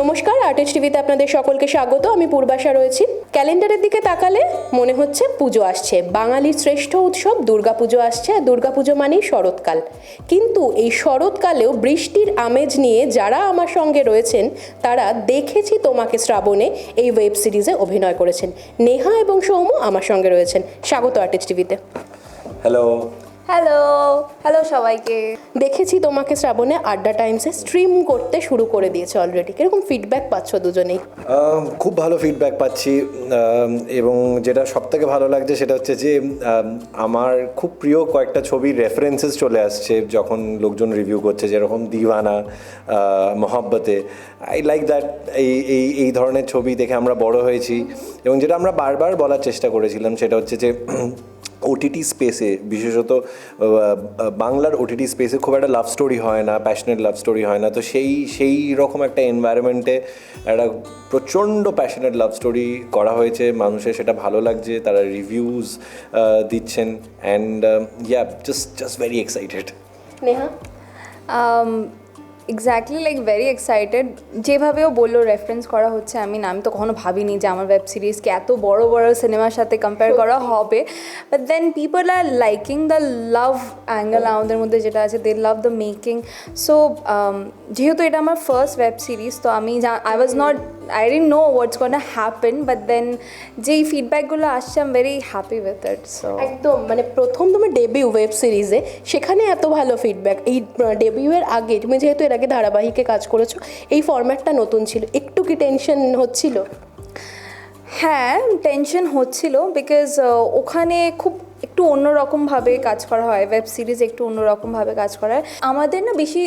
নমস্কার আর্টিস্ট টিভিতে আপনাদের সকলকে স্বাগত। আমি পূর্বাশা রয়েছি। ক্যালেন্ডারের দিকে তাকালে মনে হচ্ছে পুজো আসছে। বাঙালির শ্রেষ্ঠ উৎসব দুর্গাপুজো আসছে, আর দুর্গাপুজো মানেই শরৎকাল। কিন্তু এই শরৎকালেও বৃষ্টির আমেজ নিয়ে যারা আমার সঙ্গে রয়েছেন, তারা দেখেছি তোমাকে শ্রাবণে এই ওয়েব সিরিজে অভিনয় করেছেন। নেহা এবং সৌম্য আমার সঙ্গে রয়েছেন। স্বাগত আর্টিস্ট টিভিতে। হ্যালো হ্যালো হ্যালো সবাইকে। দেখেছি তোমাকে শ্রাবণে আড্ডা টাইমসে স্ট্রিম করতে শুরু করে দিয়েছে অলরেডি কীরকম ফিডব্যাক পাচ্ছ দুজনেই? খুব ভালো ফিডব্যাক পাচ্ছি। এবং যেটা সব থেকে ভালো লাগছে সেটা হচ্ছে যে আমার খুব প্রিয় কয়েকটা ছবির রেফারেন্সেস চলে আসছে যখন লোকজন রিভিউ করছে, যেরকম দিওয়ানা মহব্বতে। আই লাইক দ্যাট এই এই এই ধরনের ছবি দেখে আমরা বড় হয়েছি। এবং যেটা আমরা বারবার বলার চেষ্টা করেছিলাম সেটা হচ্ছে যে ওটিটি স্পেসে বিশেষত বাংলার ওটিটি স্পেসে খুব একটা লাভ স্টোরি হয় না প্যাশনেট লাভ স্টোরি হয় না। তো সেই সেই রকম একটা এনভায়রনমেন্টে একটা প্রচণ্ড প্যাশনেট লাভ স্টোরি করা হয়েছে মানুষের। সেটা ভালো লাগছে, তারা রিভিউজ দিচ্ছেন। And yeah just just very excited Neha exactly like very excited যেভাবেও বলল রেফারেন্স করা হচ্ছে আমি আমি তো কখনো ভাবিনি যে আমার ওয়েব সিরিজকে এত বড় বড় সিনেমার সাথে কম্পেয়ার করা হবে। But then people are liking the love angle আমাদের মধ্যে যেটা আছে they love the making so যেহেতু এটা আমার ফার্স্ট ওয়েব সিরিজ তো আমি I was not I didn't know what's gonna happen but then যেই ফিডব্যাকগুলো আসছে আম very happy with it so একদম মানে প্রথম তোমার ডেবিউ ওয়েব সিরিজে সেখানে এত ভালো ফিডব্যাক এই ডেবিউয়ের আগে তুমি যেহেতু এর আগে ধারাবাহিকে কাজ করেছ এই ফরম্যাটটা নতুন ছিল। একটু কি টেনশন হচ্ছিল? হ্যাঁ টেনশন হচ্ছিল বিকজ ওখানে খুব একটু অন্যরকমভাবে কাজ করা হয় ওয়েব সিরিজ একটু অন্যরকমভাবে কাজ করা হয়। আমাদের না বেশি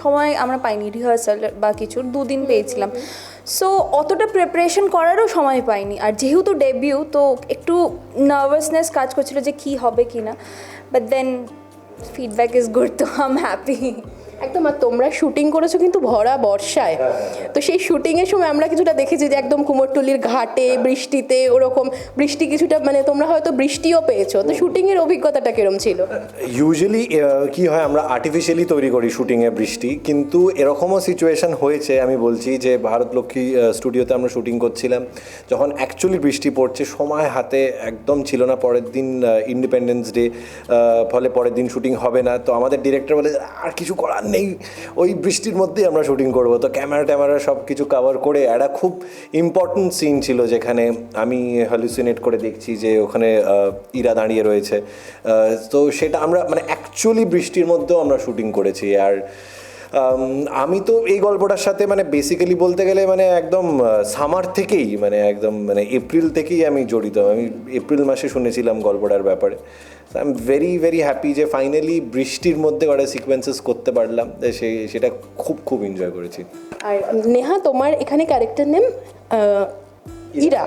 সময় আমরা পাইনি রিহার্সাল বা কিছু দুদিন পেয়েছিলাম। সো অতটা প্রিপারেশন করারও সময় পাইনি। আর যেহেতু ডেবিউ তো একটু নার্ভাসনেস কাজ করছিল যে কি হবে কি না। But then feedback is good তো আম হ্যাপি একদম আর তোমরা শুটিং করেছ কিন্তু ভরা বর্ষায়। তো সেই শুটিংয়ের সময় আমরা কিছুটা দেখেছি যে একদম কুমোরটুলির ঘাটে বৃষ্টিতে ওরকম বৃষ্টি কিছুটা মানে তোমরা হয়তো বৃষ্টিও পেয়েছ। তো শুটিংয়ের অভিজ্ঞতাটা কিরম ছিল? ইউজুয়ালি কি হয় আমরা আর্টিফিশিয়ালি তৈরি করি শুটিংয়ে বৃষ্টি। কিন্তু এরকমও সিচুয়েশন হয়েছে আমি বলছি যে ভারত লক্ষ্মী স্টুডিওতে আমরা শুটিং করছিলাম। যখন অ্যাকচুয়ালি বৃষ্টি পড়ছে সময় হাতে একদম ছিল না। পরের দিন ইন্ডিপেন্ডেন্স ডে ফলে পরের দিন শুটিং হবে না। তো আমাদের ডিরেক্টর বলে আর কিছু করার নেই। ওই বৃষ্টির মধ্যেই আমরা শুটিং করব। তো ক্যামেরা ট্যামেরা সব কিছু কাভার করে একটা খুব ইম্পর্ট্যান্ট সিন ছিল যেখানে আমি হ্যালুসিনেট করে দেখছি যে ওখানে ইরা দাঁড়িয়ে রয়েছে। তো সেটা আমরা মানে অ্যাকচুয়ালি বৃষ্টির মধ্যেও আমরা শুটিং করেছি। আর আম, তো এই গল্পটার সাথে মানে বেসিক্যালি বলতে গেলে মানে একদম সামার থেকেই মানে একদম মানে এপ্রিল থেকেই আমি জড়িত। আমি এপ্রিল মাসে শুনেছিলাম গল্পটার ব্যাপারে। I am very very happy যে ফাইনালি বৃষ্টির মধ্যে কটা সিকোয়েন্সেস করতে পারলাম। সে সেটা খুব খুব এনজয় করেছি। আর নেহা তোমার এখানে ক্যারেক্টার নেম ইরা।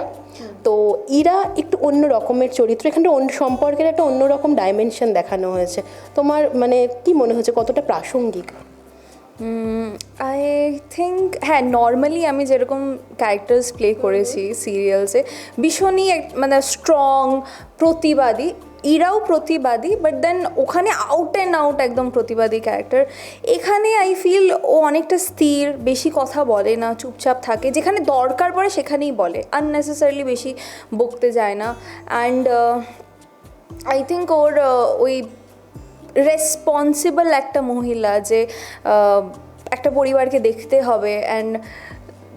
তো ইরা একটু অন্য রকমের চরিত্র। এখানে অন্য সম্পর্কের একটা অন্যরকম ডাইমেনশন দেখানো হয়েছে। তোমার মানে কি মনে হচ্ছে? কতটা প্রাসঙ্গিক? আই থিঙ্ক হ্যাঁ নর্মালি আমি যেরকম ক্যারেক্টার্স প্লে করেছি সিরিয়ালসে ভীষণই মানে স্ট্রং প্রতিবাদী। ইরাও প্রতিবাদী বাট দেন ওখানে আউট অ্যান্ড আউট একদম প্রতিবাদী ক্যারেক্টার এখানে আই ফিল ও অনেকটা স্থির, বেশি কথা বলে না, চুপচাপ থাকে। যেখানে দরকার পড়ে সেখানেই বলে আননেসেসারিলি বেশি বকতে যায় না। অ্যান্ড আই থিঙ্ক ওর ওই রেসপন্সিবল একটা মহিলা যে একটা পরিবারকে দেখতে হবে and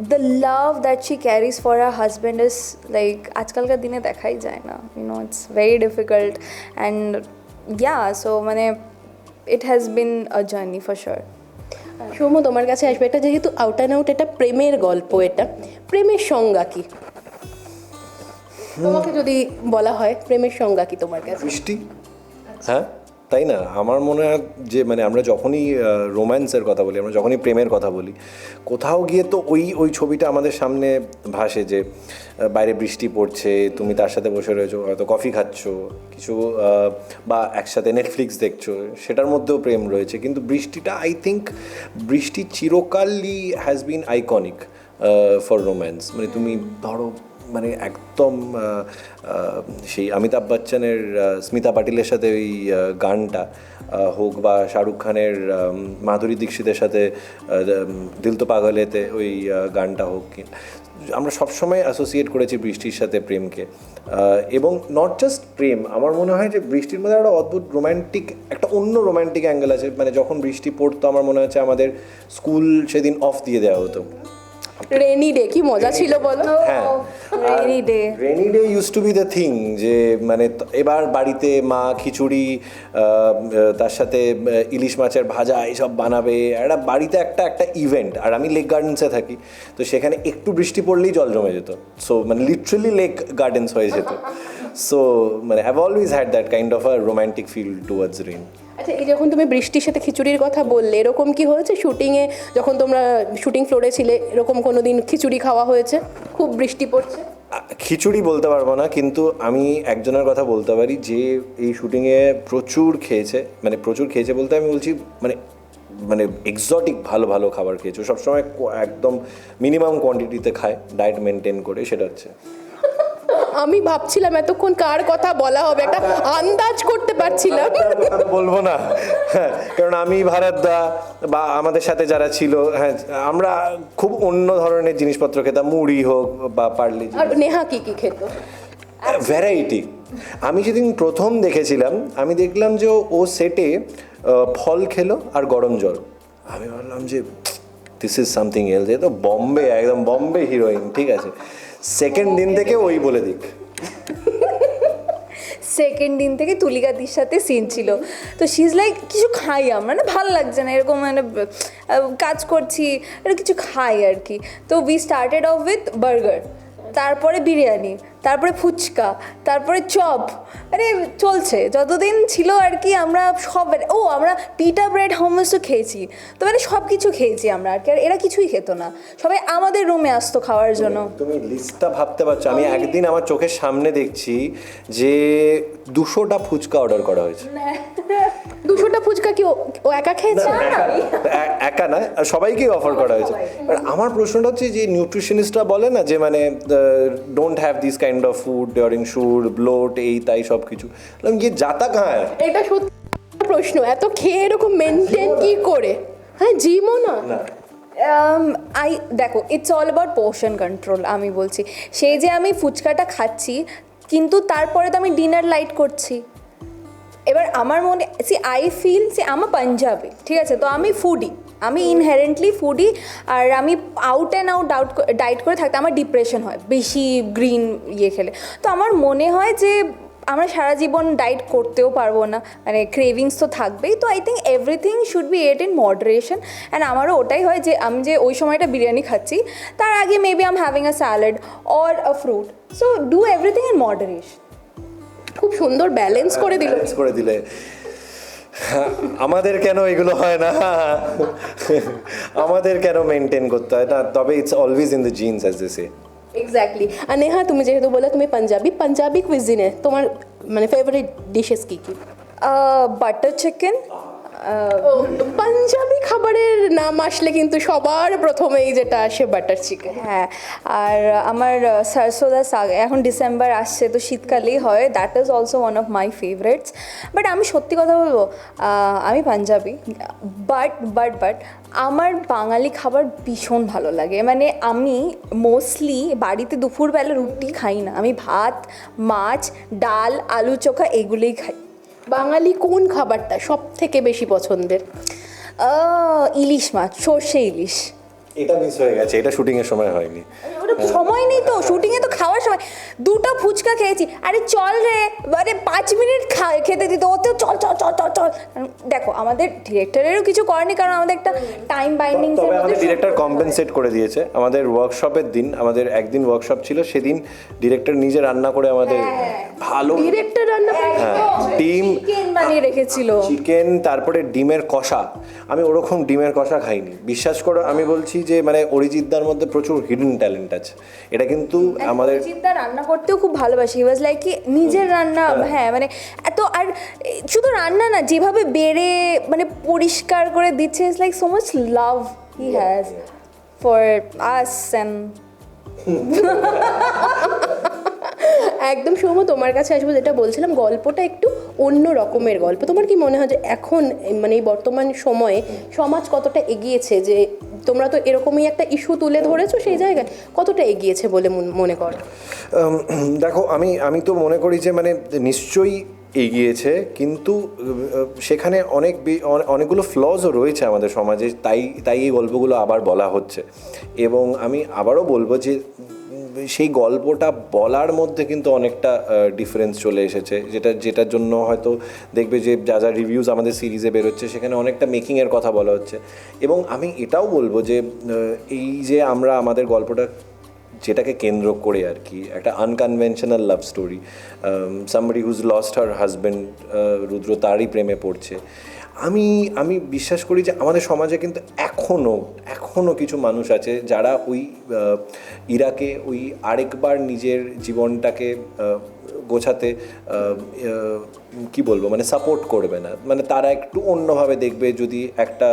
the love that she carries for her husband is like আজকালকার দিনে দেখাই যায় না you know it's very difficult and yeah so মানে it has been a journey for sure Soumya তোমার কাছে আসবে এটা যেহেতু আউট অ্যান্ড আউট এটা প্রেমের গল্প এটা। প্রেমের সংজ্ঞা কি? তোমাকে যদি বলা হয় প্রেমের সংজ্ঞা কি তোমার কাছে? বৃষ্টি হ্যাঁ? তাই না? আমার মনে হয় যে মানে আমরা যখনই রোম্যান্সের কথা বলি, আমরা যখনই প্রেমের কথা বলি, কোথাও গিয়ে তো ওই ওই ছবিটা আমাদের সামনে ভাসে যে বাইরে বৃষ্টি পড়ছে, তুমি তার সাথে বসে রয়েছো, হয়তো কফি খাচ্ছ, কিছু বা একসাথে নেটফ্লিক্স দেখছ, সেটার মধ্যেও প্রেম রয়েছে। কিন্তু বৃষ্টিটা আই থিঙ্ক বৃষ্টি চিরকালই has been iconic for romance মানে তুমি ধরো মানে একদম সেই অমিতাভ বচ্চনের স্মিতা পাটিলের সাথে ওই গানটা হোক বা শাহরুখ খানের মাধুরী দীক্ষিতের সাথে দিল তো পাগলেতে ওই গানটা হোক আমরা সবসময় অ্যাসোসিয়েট করেছি বৃষ্টির সাথে প্রেমকে এবং নট জাস্ট প্রেম, আমার মনে হয় যে বৃষ্টির মধ্যে একটা অদ্ভুত রোম্যান্টিক একটা অন্য রোম্যান্টিক অ্যাঙ্গেল আছে মানে যখন বৃষ্টি পড়তো আমার মনে হচ্ছে আমাদের স্কুল সেদিন অফ দিয়ে দেওয়া হতো। রেনি ডে কি মজা ছিল বলো? হ্যাঁ। Rainy day rainy day used to be the thing যে মানে এবার বাড়িতে মা খিচুড়ি তার সাথে ইলিশ মাছের ভাজা এইসব বানাবে। একটা বাড়িতে একটা একটা ইভেন্ট আর আমি লেক গার্ডেন্সে থাকি। তো সেখানে একটু বৃষ্টি পড়লেই জল জমে যেত। সো মানে লিটারেলি লেক গার্ডেন্স হয়ে যেত। সো মানে have always had that kind of a romantic feel towards rain আচ্ছা এই যখন তুমি বৃষ্টির সাথে খিচুড়ির কথা বললে, এরকম কি হয়েছে? শুটিংয়ে যখন তোমরা শুটিং ফ্লোরে ছিলে, এরকম কোনো দিন খিচুড়ি খাওয়া হয়েছে? খুব বৃষ্টি পড়ছে? খিচুড়ি বলতে পারব না, কিন্তু আমি একজনের কথা বলতে পারি যে, এই শুটিংয়ে প্রচুর খেয়েছে মানে প্রচুর খেয়েছে বলতে আমি বলছি মানে মানে এক্সটিক ভালো ভালো খাবার খেয়েছে। সবসময় একদম মিনিমাম কোয়ান্টিটিতে খায় ডায়েট মেনটেন করে, সেটা হচ্ছে। আমি ভাবছিলাম এতক্ষণ কার কথা বলা হবে? একটা আন্দাজ করতে পারছিলাম। বলব না। হ্যাঁ কারণ আমি ভারতদা বা আমাদের সাথে যারা ছিল হ্যাঁ আমরা খুব অন্য ধরনের জিনিসপত্র খেতাম মুড়ি হোক বা পারলি আর নেহা কি কি খেত? ভ্যারাইটি আমি যেদিন প্রথম দেখেছিলাম আমি দেখলাম যে ও- ও সেটে ফল খেলো আর গরম জল। আমি ভাবলাম যে দিস ইজ সামথিং এলস এ তো বম্বে একদম বম্বে হিরোইন ঠিক আছে? সেকেন্ড দিন থেকে ওই বলে দিক। সেকেন্ড দিন থেকে তুলিকাদির সাথে সিন ছিল। তো সিজ লাইক কিছু খাই আমরা না, ভালো লাগছে না, এরকম মানে কাজ করছি কিছু খাই আর কি। তো we started off with burger তারপরে বিরিয়ানি। তারপরে ফুচকা তারপরে চপ আরে চলছে। যতদিন ছিল আর কি আমরা সব ও আমরা পিটা ব্রেড হোমসও খেয়েছি। তো মানে সব কিছু খেয়েছি আমরা আর কি আর এরা কিছুই খেত না। সবাই আমাদের রুমে আসতো খাওয়ার জন্য। তুমি লিস্টটা ভাবতে পারছ। আমি একদিন আমার চোখের সামনে দেখছি যে দুশোটা ফুচকা অর্ডার করা হয়েছে। দুশোটা ফুচকা কি ও- একা খেয়েছে? একা না। সবাইকেই অফার করা হয়েছে। আমার প্রশ্নটা হচ্ছে যে নিউট্রিশনিস্টরা বলে না যে মানে don't have this kind of food during shoot bloat এই তাই সব কিছু গিয়ে যাতা কাহা এটা সত্যি প্রশ্ন। এত খেয়ে এরকম মেনটেন কি করে? হ্যাঁ জিমও না? আই দেখো it's all about portion control আমি বলছি। সেই যে আমি ফুচকাটা খাচ্ছি কিন্তু তারপরে তো আমি ডিনার লাইট করছি। এবার আমার মনে সি আই ফিল সি আমার পাঞ্জাবি ঠিক আছে? তো আমি ফুডি আমি ইনহেরেন্টলি ফুডি আর আমি আউট অ্যান্ড আউট আউট ডাইট করে থাকতে আমার ডিপ্রেশন হয়, বেশি গ্রিন ইয়ে খেলে। তো আমার মনে হয় যে আমরা সারা জীবন ডাইট করতেও পারব না মানে ক্রেভিংস তো থাকবেই, তো I think everything should be ate in moderation and আমারও ওটাই হয় যে আমি যে ওই সময়টা বিরিয়ানি খাচ্ছি, তার আগে maybe um having a salad or a fruit so do everything in moderation খুব সুন্দর ব্যালেন্স করে দিল। করে দিলে। আমাদের কেন এগুলো হয় না? আমাদের কেন মেনটেন করতে হয়? না তবে it's always in the genes as they say exactly আর নেহা তুমি যেহেতু বলে তুমি পাঞ্জাবি পাঞ্জাবি কুইজিনে তোমার মানে ফেভারিট ডিশেস কি কি? বাটার চিকেন পাঞ্জাবি খাবারের নাম আসলে কিন্তু সবার প্রথমেই যেটা আসে বাটার চিকেন হ্যাঁ আর আমার সরসোদা শাক এখন ডিসেম্বর আসছে, তো শীতকালেই হয়। That is also one of my favourites but আমি সত্যি কথা বলব আমি পাঞ্জাবি বাট বাট বাট আমার বাঙালি খাবার ভীষণ ভালো লাগে। মানে আমি মোস্টলি বাড়িতে দুপুরবেলা রুটি খাই না। আমি ভাত, মাছ, ডাল, আলু চোখা এগুলোই খাই। বাঙালি কোন খাবারটা সব থেকে বেশি পছন্দের? আহ, ইলিশ মাছ সর্ষে ইলিশ। এটা মিস হয়ে গেছে এটা শুটিং এর সময় হয়নি। সময় নেই তো শুটিংয়ে তো খাওয়ার সময়। দুটো ফুচকা খেয়েছি। আরে চল রে মানে পাঁচ মিনিট খেতে দিত ওতেও চল চল চল চল চল। দেখো আমাদের ডিরেক্টরেরও কিছু করেনি কারণ আমাদের একটা টাইম বাইন্ডিং তবে আমাদের ডিরেক্টর কম্পেনসেট করে দিয়েছে। আমাদের ওয়ার্কশপের দিন আমাদের একদিন ওয়ার্কশপ ছিল সেদিন ডিরেক্টর নিজে রান্না করে আমাদের ভালো ডিরেক্টর রান্না করে- ডিম চিকেন বানিয়ে রেখেছিল। চিকেন তারপরে ডিমের কষা। আমি ওরকম ডিমের কষা খাইনি। বিশ্বাস করো আমি বলছি যে মানে অরিজিৎদার মধ্যে প্রচুর হিডেন ট্যালেন্ট আছে। এটা কিন্তু আমাদের অরিজিৎদা রান্না করতেও খুব ভালোবাসে। হি ওয়াজ লাইক কি নিজের রান্না হ্যাঁ। মানে এত আর শুধু রান্না না যেভাবে বেড়ে মানে পরিষ্কার করে দিচ্ছে is like so much love he has for us and একদম সৌম্য তোমার কাছে আসব যেটা বলছিলাম গল্পটা একটু অন্য রকমের গল্প। তোমার কি মনে হয় যে এখন মানে এই বর্তমান সময়ে সমাজ কতটা এগিয়েছে যে তোমরা তো এরকমই একটা ইস্যু তুলে ধরেছো সেই জায়গায়। কতটা এগিয়েছে বলে মন- কর? দেখো, আমি আমি তো মনে করি যে মানে নিশ্চয়ই এগিয়েছে, কিন্তু সেখানে অনেক অনেকগুলো ফ্লজও রয়েছে আমাদের সমাজে, তাই তাই এই গল্পগুলো আবার বলা হচ্ছে। এবং আমি আবারও বলব যে সেই গল্পটা বলার মধ্যে কিন্তু অনেকটা ডিফারেন্স চলে এসেছে। যেটা, যেটার জন্য হয়তো দেখবে যে যা যা রিভিউজ আমাদের সিরিজে বেরোচ্ছে, সেখানে অনেকটা মেকিংয়ের কথা বলা হচ্ছে। এবং আমি এটাও বলব যে এই যে আমরা আমাদের গল্পটা, যেটাকে কেন্দ্র করে আর কি, একটা unconventional love story somebody who's lost her husband Rudra তারই প্রেমে পড়ছে। আমি আমি বিশ্বাস করি যে আমাদের সমাজে কিন্তু এখনও এখনও কিছু মানুষ আছে যারা ওই ইরাকে ওই আরেকবার নিজের জীবনটাকে গোছাতে কি বলব মানে সাপোর্ট করবে না। মানে তারা একটু অন্যভাবে দেখবে যদি একটা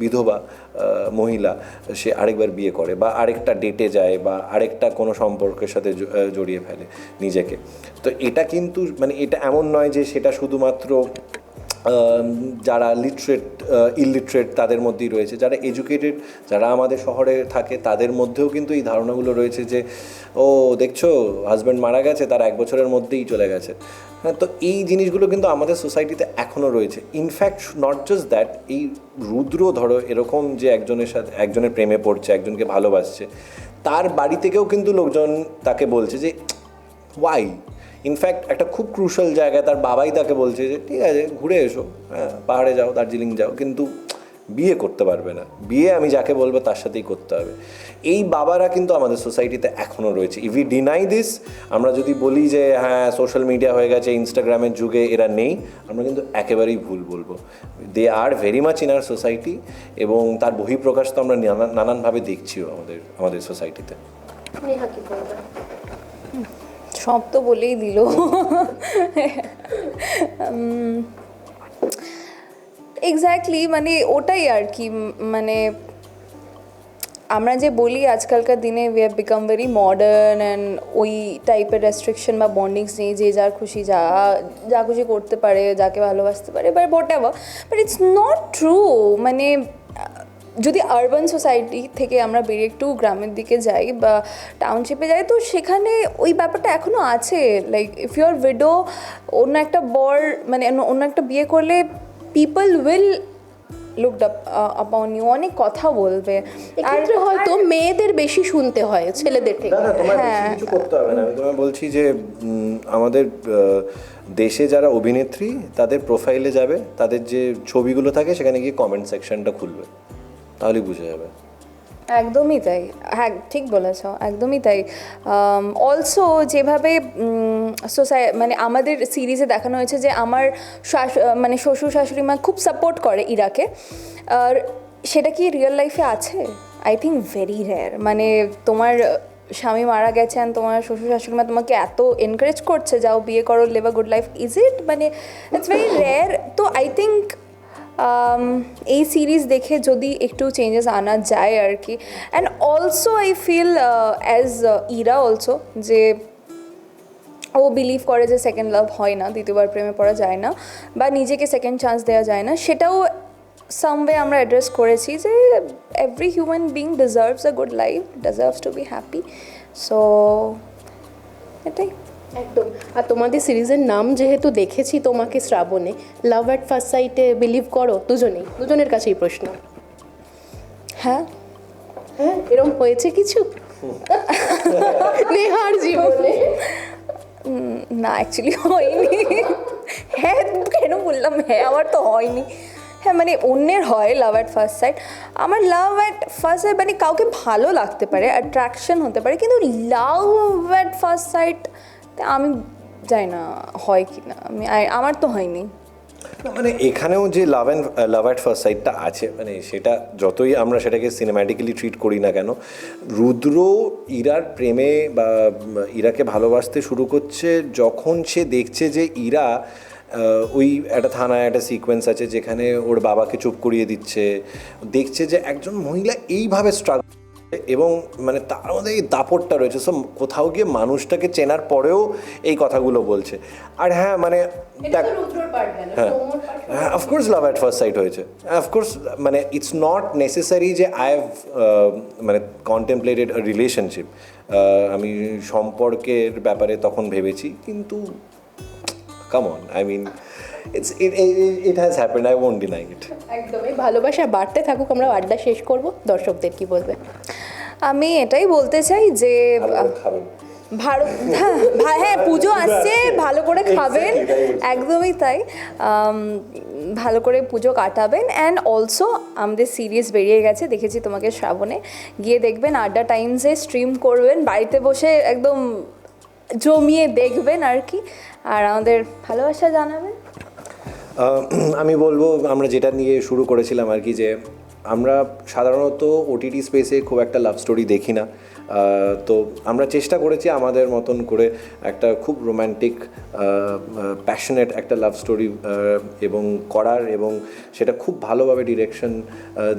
বিধবা মহিলা সে আরেকবার বিয়ে করে বা আরেকটা ডেটে যায় বা আরেকটা কোনো সম্পর্কের সাথে জড়িয়ে ফেলে নিজেকে। তো এটা কিন্তু মানে এটা এমন নয় যে সেটা শুধুমাত্র যারা লিটারেট ইলিটারেট তাদের মধ্যেই রয়েছে। যারা এডুকেটেড যারা আমাদের শহরে থাকে, তাদের মধ্যেও কিন্তু এই ধারণাগুলো রয়েছে যে, ও দেখছ হাজব্যান্ড মারা গেছে, তার এক বছরের মধ্যেই চলে গেছে। হ্যাঁ তো এই জিনিসগুলো কিন্তু আমাদের সোসাইটিতে এখনও রয়েছে। ইনফ্যাক্ট নট জাস্ট দ্যাট এই রুদ্র, ধরো, এরকম যে একজনের সাথে, একজনের প্রেমে পড়ছে, একজনকে ভালোবাসছে, তার বাড়ি থেকেও কিন্তু লোকজন তাকে বলছে যে ওয়াই ইনফ্যাক্ট একটা খুব ক্রুশাল জায়গায় তার বাবাই তাকে বলছে যে, ঠিক আছে, ঘুরে এসো হ্যাঁ পাহাড়ে যাও, দার্জিলিং যাও। কিন্তু বিয়ে করতে পারবে না। বিয়ে আমি যাকে বলব তার সাথেই করতে হবে। এই বাবারা কিন্তু আমাদের সোসাইটিতে এখনও রয়েছে। ইউ ডিনাই দিস আমরা যদি বলি যে হ্যাঁ সোশ্যাল মিডিয়া হয়ে গেছে ইনস্টাগ্রামের যুগে এরা নেই, আমরা কিন্তু একেবারেই ভুল বলব। They are very much in our society এবং তার বহিঃপ্রকাশ তো আমরা নানা- নানানভাবে দেখছিও আমাদের আমাদের সোসাইটিতে সব তো বলেই দিল। এক্স্যাক্টলি মানে ওটাই আর কি মানে আমরা যে বলি আজকালকার দিনে we have become very modern and ওই টাইপের রেস্ট্রিকশন বা বন্ডিংস নেই, যে যার খুশি যা যা খুশি করতে পারে, যাকে ভালোবাসতে পারে but but ever but it's not true মানে যদি আরবান সোসাইটি থেকে আমরা বেরিয়ে একটু গ্রামের দিকে যাই বা টাউনশিপে যাই তো সেখানে ওই ব্যাপারটা এখনও আছে। লাইক ইফ ইউর উইডো অন্য একটা বর মানে অন্য- অন্য একটা বিয়ে করলে people will looked up upon you অনেক কথা বলবে। এক্ষেত্রে হয়তো মেয়েদের বেশি শুনতে হয় ছেলেদের থেকে। তোমার কিছু করতে হবে না। আমি তোমায় বলছি যে আমাদের দেশে যারা অভিনেত্রী তাদের প্রোফাইলে যাবে তাদের যে ছবিগুলো থাকে সেখানে গিয়ে কমেন্ট সেকশনটা খুলবে। তাহলেই বুঝে যাবে। একদমই তাই। হ্যাঁ ঠিক বলেছ, একদমই তাই। অলসো যেভাবে সোসাই মানে আমাদের সিরিজে দেখানো হয়েছে যে আমার শাশ- মানে শ্বশুর শাশুড়ি মা খুব সাপোর্ট করে ইরাকে। আর সেটা কি রিয়েল লাইফে আছে? আই থিঙ্ক ভেরি রেয়ার মানে তোমার স্বামী মারা গেছেন, তোমার শ্বশুর শাশুড়ি মা তোমাকে এত এনকারেজ করছে, যাও বিয়ে করো live a good life is it মানে ইটস ভেরি রেয়ার তো আই থিঙ্ক এই সিরিজ দেখে যদি একটু চেঞ্জেস আনা যায় আর কি. And also I feel as Ira also যে ও বিলিভ করে যে সেকেন্ড লাভ হয় না, দ্বিতীয়বার প্রেমে পড়া যায় না, বা নিজেকে সেকেন্ড চান্স দেওয়া যায় না, সেটাও সামওয়ে আমরা অ্যাড্রেস করেছি যে every human being deserves a good life deserves to be happy so এটাই। একদম। আর তোমাদের সিরিজের নাম যেহেতু দেখেছি তোমাকে শ্রাবণে লাভ অ্যাট ফার্স্ট সাইটে বিলিভ করো, দুজনেই, দুজনের কাছেই প্রশ্ন। হ্যাঁ? হ্যাঁ এরকম হয়েছে কিছু? নেহার জীবনে। না অ্যাকচুয়ালি হয়নি। হ্যাঁ কেন বললাম? হ্যাঁ আমার তো হয়নি। হ্যাঁ মানে অন্যের হয় লাভ অ্যাট ফার্স্ট সাইট আমার লাভ অ্যাট ফার্স্ট সাইট মানে কাউকে ভালো লাগতে পারে অ্যাট্রাকশন হতে পারে, কিন্তু লাভ অ্যাট ফার্স্ট সাইট আমি জানি না হয় কি না। আমি আমার তো হয়নি। মানে এখানেও যে love and love at first সাইডটা আছে মানে সেটা যতই আমরা সেটাকে সিনেম্যাটিক্যালি ট্রিট করি না কেন, রুদ্র ইরার প্রেমে বা ইরাকে ভালোবাসতে শুরু করছে যখন সে দেখছে যে ইরা ওই একটা থানায় একটা সিকোয়েন্স আছে যেখানে ওর বাবাকে চুপ করিয়ে দিচ্ছে, দেখছে যে একজন মহিলা এইভাবে স্ট্রাগল এবং মানে তার মধ্যে এই দাপটটা রয়েছে। সব কোথাও গিয়ে মানুষটাকে চেনার পরেও এই কথাগুলো বলছে। আর হ্যাঁ মানে দেখ হ্যাঁ। হ্যাঁ of course love at first sight হয়েছে। অফকোর্স মানে ইটস নট নেসেসারি যে আই হ্যাভ মানে কন্টেম্পলেটেড রিলেশনশিপ আমি সম্পর্কের ব্যাপারে তখন ভেবেছি কিন্তু come on I mean it's it has happened I won't deny it একদমই। ভালোবাসা বাড়তে থাকুক আমরা আড্ডা শেষ করব। দর্শকদের কি বলবে? আমি এটাই বলতে চাই যে ভারত হ্যাঁ হ্যাঁ পুজো আসছে ভালো করে খাবেন। একদমই তাই। ভালো করে পুজো কাটাবেন। অ্যান্ড অলসো আমাদের সিরিজ বেরিয়ে গেছে দেখেছি তোমাকে শ্রাবণে। গিয়ে দেখবেন আড্ডা টাইমসে স্ট্রিম করবেন বাড়িতে বসে একদম জমিয়ে দেখবেন আর কি। আর আমাদের ভালোবাসা জানাবেন। আমি বলব, আমরা যেটা নিয়ে শুরু করেছিলাম আর কি যে, আমরা সাধারণত ওটিটি স্পেসে খুব একটা লাভ স্টোরি দেখি না। তো আমরা চেষ্টা করেছি আমাদের মতন করে একটা খুব রোম্যান্টিক প্যাশনেট একটা লাভ স্টোরি এবং করার এবং সেটা খুব ভালোভাবে ডিরেকশন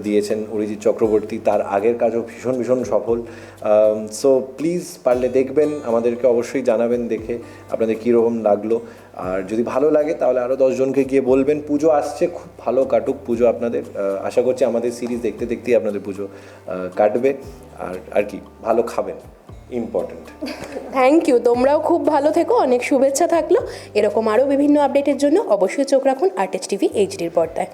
দিয়েছেন অরিজিৎ চক্রবর্তী। তার আগের কাজও ভীষণ ভীষণ সফল। সো প্লিজ পারলে দেখবেন, আমাদেরকে অবশ্যই জানাবেন দেখে আপনাদের কীরকম লাগল। আর যদি ভালো লাগে তাহলে আরও দশজনকে গিয়ে বলবেন, পুজো আসছে, খুব ভালো কাটুক পুজো আপনাদের। আশা করছি আমাদের সিরিজ দেখতে, দেখতেই আপনাদের পুজো কাটবে। আর আর কি, ভালো খাবেন ইম্পর্টেন্ট থ্যাংক ইউ তোমরাও খুব ভালো থেকো, অনেক শুভেচ্ছা থাকল। এরকম আরও বিভিন্ন আপডেটের জন্য অবশ্যই চোখ রাখুন আর্টিস্ট টিভি এইচডির পর্দায়।